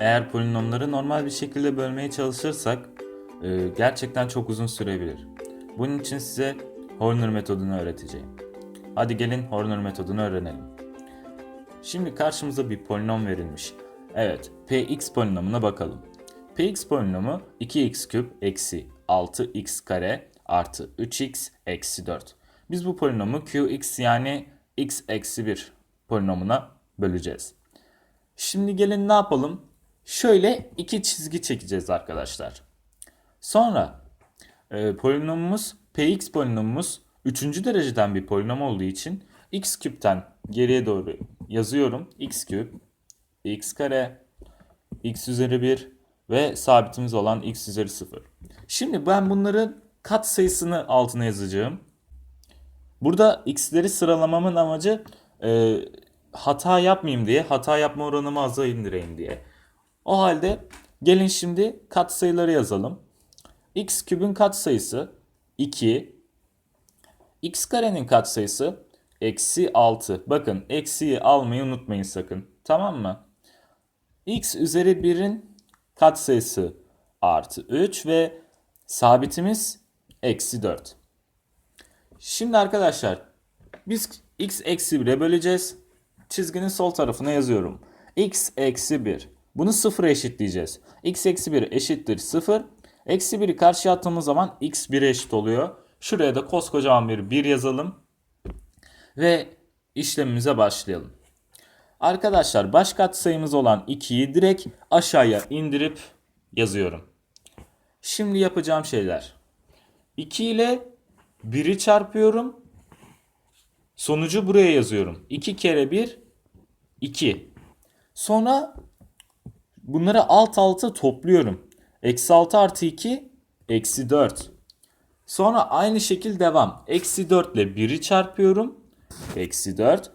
eğer polinomları normal bir şekilde bölmeye çalışırsak e, gerçekten çok uzun sürebilir. Bunun için size Horner metodunu öğreteceğim. Hadi gelin Horner metodunu öğrenelim. Şimdi karşımıza bir polinom verilmiş. Evet, px polinomuna bakalım. px polinomu 2x küp eksi 6x kare artı 3x eksi 4. Biz bu polinomu qx yani x eksi 1 polinomuna böleceğiz. Şimdi gelin ne yapalım? Şöyle iki çizgi çekeceğiz arkadaşlar. Sonra e, polinomumuz px polinomumuz 3. dereceden bir polinom olduğu için x küpten geriye doğru yazıyorum. x küp, x kare, x üzeri 1 ve sabitimiz olan x üzeri 0. Şimdi ben bunların kat sayısını altına yazacağım. Burada x'leri sıralamamın amacı e, hata yapmayayım diye, hata yapma oranımı aza indireyim diye. O halde gelin şimdi kat sayıları yazalım. x kübün katsayısı 2, x karenin katsayısı eksi 6. Bakın eksiyi almayı unutmayın sakın. Tamam mı? x üzeri 1'in katsayısı artı 3 ve sabitimiz eksi 4. Şimdi arkadaşlar biz x eksi 1'e böleceğiz. Çizginin sol tarafına yazıyorum. x eksi 1. Bunu sıfıra eşitleyeceğiz. x eksi 1 eşittir 0. Eksi 1'i karşıya attığımız zaman x 1'e eşit oluyor. Şuraya da koskocaman bir 1 yazalım. Ve işlemimize başlayalım. Arkadaşlar baş katsayımız olan 2'yi direkt aşağıya indirip yazıyorum. Şimdi yapacağım şeyler. 2 ile 1'i çarpıyorum. Sonucu buraya yazıyorum. 2 kere 1 2. Sonra bunları alt alta topluyorum. Eksi 6 artı 2 eksi 4. Sonra aynı şekil devam. Eksi 4 ile 1'i çarpıyorum. Eksi 4.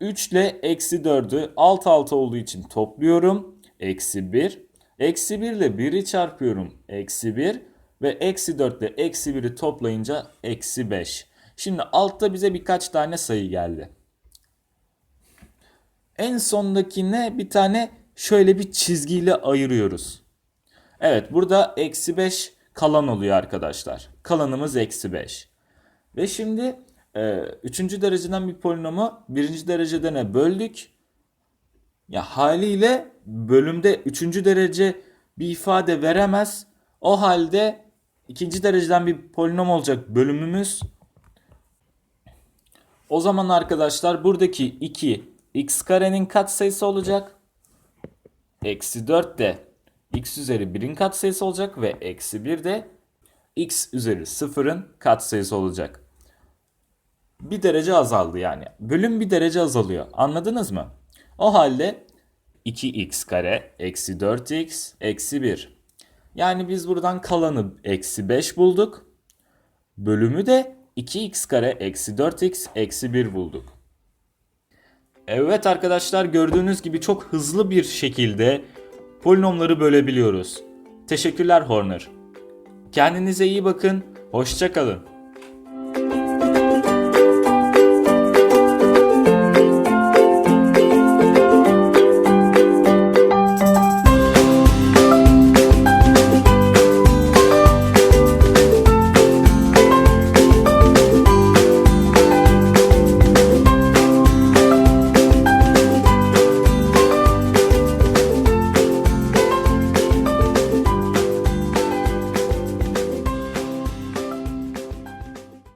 3 ile eksi 4'ü alt alta olduğu için topluyorum. Eksi 1. Eksi 1 ile 1'i çarpıyorum. Eksi 1. Ve eksi 4 ile eksi 1'i toplayınca eksi 5. Şimdi altta bize birkaç tane sayı geldi. En sondakine bir tane şöyle bir çizgiyle ayırıyoruz. Evet burada eksi 5 kalan oluyor arkadaşlar. Kalanımız eksi 5. Ve şimdi e, üçüncü dereceden bir polinomu birinci derecedene böldük. Ya haliyle bölümde üçüncü derece bir ifade veremez. O halde ikinci dereceden bir polinom olacak bölümümüz. O zaman arkadaşlar buradaki 2 x karenin katsayısı olacak. Eksi 4 de x üzeri 1'in katsayısı olacak ve eksi 1 de x üzeri 0'ın katsayısı olacak. Bir derece azaldı yani. Bölüm bir derece azalıyor. Anladınız mı? O halde 2x kare eksi 4x eksi 1. Yani biz buradan kalanı eksi 5 bulduk. Bölümü de 2x kare eksi 4x eksi 1 bulduk. Evet arkadaşlar gördüğünüz gibi çok hızlı bir şekilde polinomları bölebiliyoruz. Teşekkürler Horner. Kendinize iyi bakın, hoşçakalın.